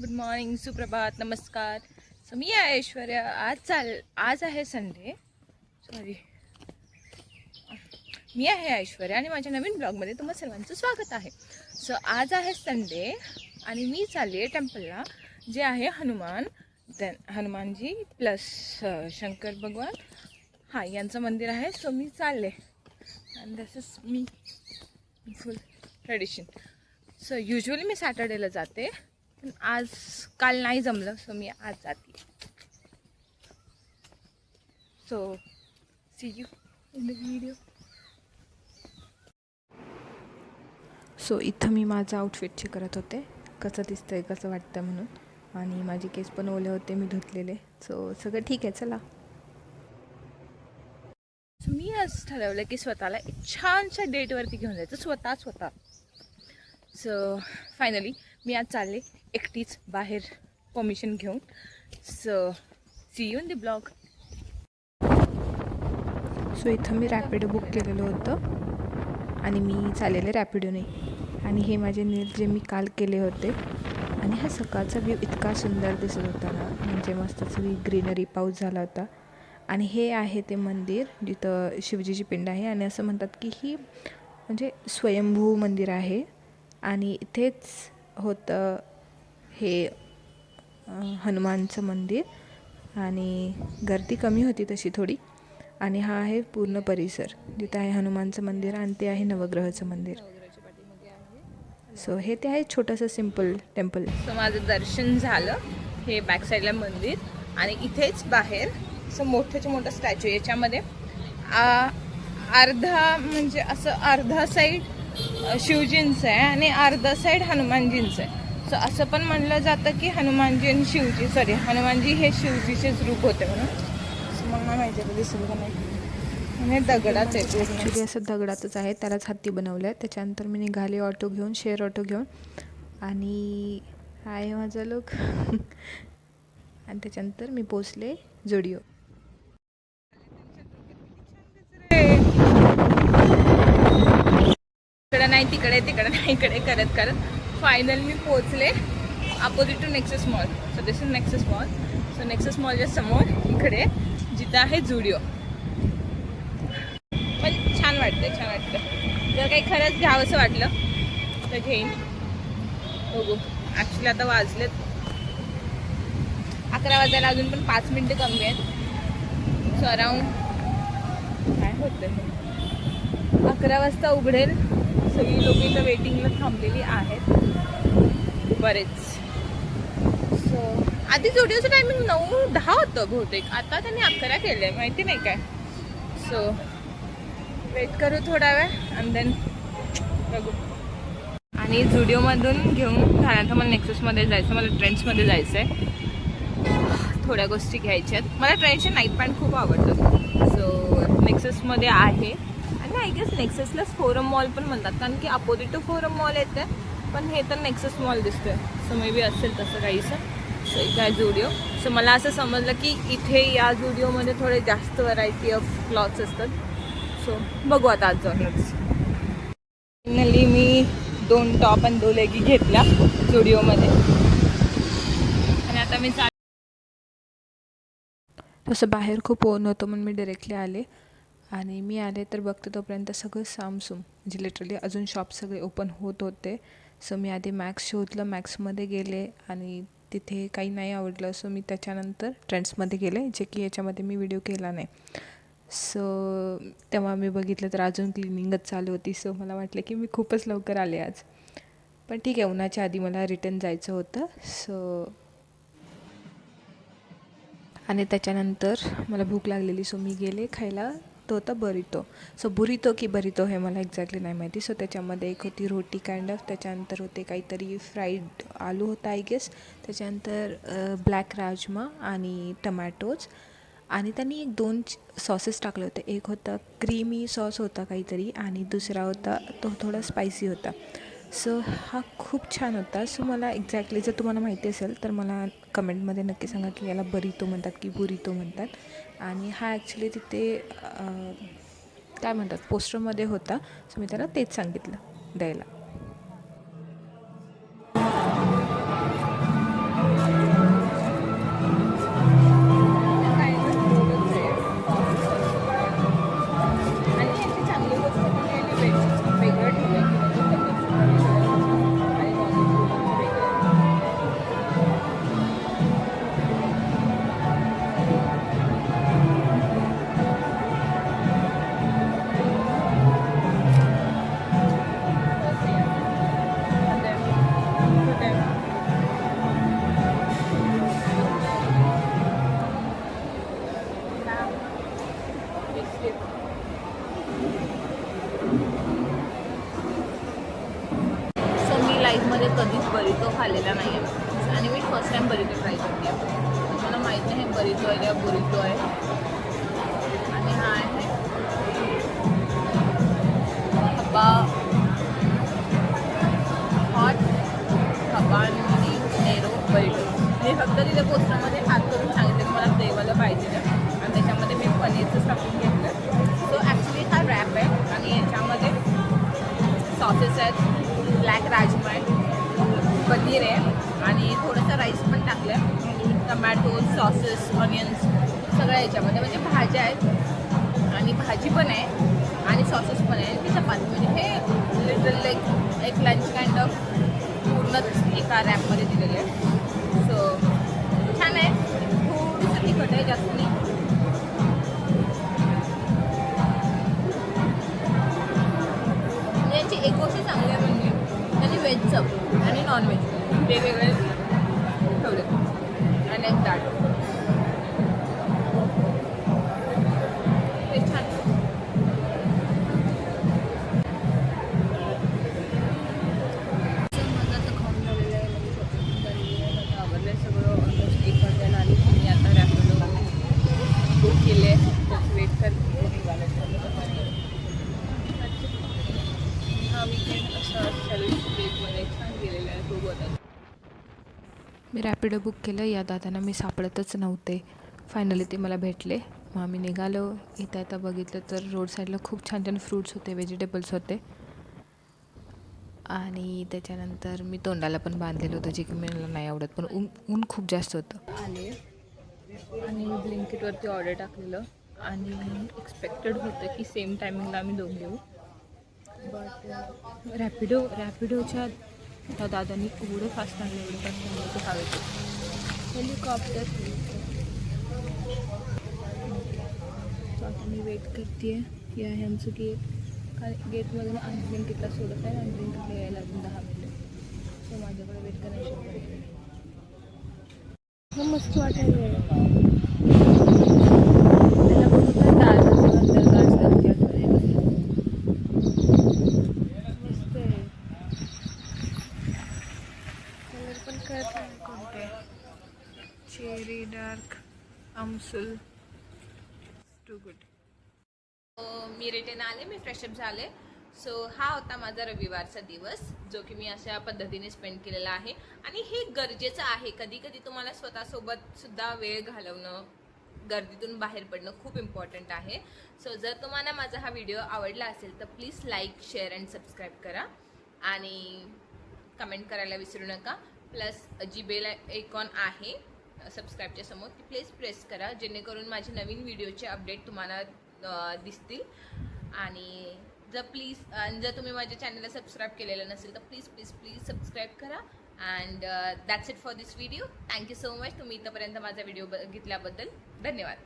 Good morning सुप्रभात नमस्कार so मी आहे ऐश्वर्या आज चाल आज आहे संडे सॉरी मी आहे ऐश्वर्या आणि माझ्या नवीन ब्लॉगमध्ये तुम्हा सर्वांचं स्वागत आहे. सो आज आहे संडे आणि मी चालली आहे टेम्पलला जे आहे Hanuman then Hanumanji plus uh, Shankar भगवान. हां यांचं मंदिर आहे. सो मी चालले. अँड दिस इज मी फुल ट्रेडिशन सो युजली मी सॅटर्डेला जाते. पण आज काल नाही जमलं सो मी आज जाते. So see you in the video so इथं मी माझं आउटफिट चेक करत होते. कसं दिसतं आहे कसं वाटतं म्हणून. आणि माझे केस पण ओले होते मी धुतलेले. सो सगळं ठीक आहे चला. सो मी आज ठरवलं की स्वतःला एक छानशा डेटवरती घेऊन जायचं. स्वतः स्वतः. सो फायनली मी आज चालले एकटीच बाहेर परमिशन घेऊन. So see you in the blog so इथं मी रॅपिडो बुक केलेलं होतं आणि मी चाललेले रॅपिडोने आणि हे माझे नील जे मी काल केले होते. आणि हा सकाळचा व्ह्यू इतका सुंदर दिसत होता ना. म्हणजे मस्त सगळी ग्रीनरी पाऊस झाला होता. आणि हे आहे ते मंदिर जिथं शिवजीची पिंड आहे. आणि असं म्हणतात की ही म्हणजे स्वयंभू मंदिर आहे. आणि इथेच होतं हे हनुमानचं मंदिर. आणि गर्दी कमी होती तशी थोडी. आणि हा आहे पूर्ण परिसर. जिथं आहे हनुमानचं मंदिर आणि ते आहे नवग्रहाचं मंदिर. सो हे ते आहे छोटंसं सिंपल टेम्पल सो माझं दर्शन झालं. हे बॅक साईडला मंदिर. आणि इथेच बाहेर असं मोठंच मोठं स्टॅच्यू याच्यामध्ये अर्धा म्हणजे असं अर्धा साईड शिवजींचं आहे आणि अर्धा साईड हनुमानजींचं आहे. सो असं पण म्हणलं जातं की हनुमानजी आणि शिवजी सॉरी हनुमानजी हे शिवजीचेच रूप होते म्हणून. मला माहिती आहे दिसेल का नाही. दगडाच आहे ॲक्च्युली असं दगडातच आहे. त्यालाच हत्ती बनवलं आहे त्याच्यानंतर मी निघाले ऑटो घेऊन शेअर ऑटो घेऊन. आणि आहे माझा लोक आणि त्याच्यानंतर मी पोचले जोडिओ इकडे नाही तिकडे तिकडे नाही इकडे करत करत. फायनल मी पोहोचले opposite to Nexus mall so this is Nexus mall so Nexus मॉलच्या समोर इकडे जिथं आहे जुडिओ पण छान वाटतं छान वाटतं जर काही खरंच घ्यावंसं वाटलं तर घेईन. बघू. ॲक्च्युली आता वाजलेत. अकरा वाजायला अजून पण पाच मिनटं कमी आहेत. सो अराऊंड काय होतं अकरा वाजता उघडेल. सगळी लोक इथं वेटिंगला थांबलेली आहेत. बरेच. सो आधी जोडिओचं टायमिंग नऊ दहा होतं बहुतेक. आता त्यांनी अकरा केलं आहे माहिती नाही काय. सो वेट करू थोडा वेळ आणि देन बघू. आणि जुडिओमधून घेऊन झाल्यानंतर मला नेक्ससमध्ये जायचं मला ट्रेंड्समध्ये जायचं आहे थोड्या गोष्टी घ्यायच्या आहेत मला ट्रेंडचे नाईट पॅन्ट खूप आवडतं सो नेक्ससमध्ये आहे. आय गेस नेक्सेसलाच फोरम मॉल पण म्हणतात कारण की अपोजिट टू फोरम मॉल येते पण हे तर नेक्सेस मॉल दिसतंय. सो मे बी असेल तसं काहीसं. सो इथे आहे जुडिओ. सो मला असं समजलं की इथे या जुडिओमध्ये थोडे जास्त व्हरायटी ऑफ क्लॉथ्स असतात. सो बघू आता आज जाऊनच फायनली मी दोन टॉप आणि दोन लेगी घेतल्या जुडिओमध्ये. आणि आता मी चाल तसं बाहेर खूप ओन होतं म्हणून मी डिरेक्टली आले. आणि मी आले तर बघते तोपर्यंत सगळं सामसूम म्हणजे लिटरली अजून शॉप सगळे ओपन होत होते. सो मी आधी मॅक्स शोधलं मॅक्समध्ये गेले आणि तिथे काही नाही आवडलं. सो मी त्याच्यानंतर ट्रेंड्समध्ये गेले जे की याच्यामध्ये मी व्हिडिओ केला नाही. सो तेव्हा मी बघितलं तर अजून क्लिनिंगच चालू होती. सो मला वाटलं की मी खूपच लवकर आले आज. पण ठीक आहे उन्हाच्या आधी मला रिटर्न जायचं होतं. सो आणि त्याच्यानंतर मला भूक लागलेली. सो मी गेले खायला. तो होता बरितो सो बुरितो की बरितो हे मला एक्झॅक्टली नाही माहिती. सो त्याच्यामध्ये एक होती रोटी काइंड ऑफ त्याच्यानंतर होते काहीतरी फ्राईड आलू होता आय गेस त्याच्यानंतर ब्लॅक राजमा आणि टमॅटोज आणि त्यांनी एक दोन सॉसेस टाकले होते. एक होता क्रीमी सॉस होता काहीतरी आणि दुसरा होता तो थोडा स्पायसी होता. सो हा खूप छान होता. सो मला एक्झॅक्टली जर तुम्हाला माहिती असेल तर मला कमेंटमध्ये नक्की सांगा की याला बरितो म्हणतात की बुरितो म्हणतात. आणि हा ॲक्च्युली तिथे काय म्हणतात पोस्टरमध्ये होता. सो मी त्याला तेच सांगितलं द्यायला. फर्स्ट टाईम बरितो ट्राय करते. मला माहीत नाही हे बरितो आहे किंवा बुरितो आहे. आणि हा आहे. Hubba hot habanero burrito मी फक्त तिथे पोस्टरमध्ये हात करून सांगितलं की मला देवाला पाहिजे ऑनियन्स सगळ्या याच्यामध्ये. म्हणजे भाज्या आहेत. आणि भाजी पण आहे. आणि सॉसेस पण आहे. आणि चपाती. म्हणजे हे लिटल लाईक एक लंच काइंड ऑफ पूर्णच एका रॅपमध्ये दिलेलं आहे. सो छान आहे. थोडंसं तिखट आहे जास्त नाही. यांची एक गोष्ट चांगली आहे म्हणजे त्यांनी व्हेजचं आणि नॉनव्हेज वेगवेगळे विकेंड असा सेलिब्रेटमध्ये छान गेलेला आहे मी रॅपिडो बुक केलं या दादांना मी सापडतच नव्हते. फायनली ते मला भेटले. मग आम्ही निघालो. इथं आता बघितलं तर रोड साईडला खूप छान छान फ्रूट्स होते व्हेजिटेबल्स होते. आणि त्याच्यानंतर मी तोंडाला पण बांधलेलं होतं जे की मला नाही आवडत पण ऊन ऊन खूप जास्त होतं. आले आणि मी ब्लिंकिटवरती ऑर्डर टाकलेलं. आणि एक्सपेक्टेड होतं की सेम टायमिंगला आम्ही दोघं येऊ बट रॅपिडो रॅपिडोच्या त्या दादांनी एवढं फास्ट आणलं एवढं फास्ट आणलं ते हवेत हेलिकॉप्टर आता मी वेट करते हे आहे आमचं गेट गेटमधून आणि तिथला सोडत आहे आणि ब्लिंकिटला यायला अजून दहा मिनिटं सो माझ्याकडे वेट करायची शक्यता मस्त वाटायला त्याला बघितलं डाळ नंतर गाजराची आठवण येते. मस्त आहे कलर पण कळत नाही कोणते चेरी डार्क काउन्सिल टू गुड मी रिटर्न आले मी फ्रेशअप झाले. सो हा होता माझा रविवारचा दिवस जो की मी अशा पद्धतीने स्पेंड केलेला आहे. आणि हे गरजेचं आहे. कधी कधी तुम्हाला स्वतःसोबत सुद्धा वेळ घालवणं गर्दीतून बाहेर पडणं खूप इम्पॉर्टंट आहे. सो जर तुम्हाला माझा हा व्हिडिओ आवडला असेल तर please like share and subscribe करा. आणि कमेंट करायला विसरू नका. प्लस जी बेल आयकॉन आहे सबस्क्राईबच्या समोर ती प्लीज प्रेस करा जेणेकरून माझे नवीन व्हिडिओचे अपडेट तुम्हाला दिसतील. आणि जर प्लीज जर तुम्ही माझ्या चॅनलला सबस्क्राईब केलेलं नसेल तर प्लीज प्लीज प्लीज सबस्क्राईब करा. And that's it for this video thank you so much तुम्ही इथंपर्यंत माझा व्हिडिओ बघितल्याबद्दल धन्यवाद.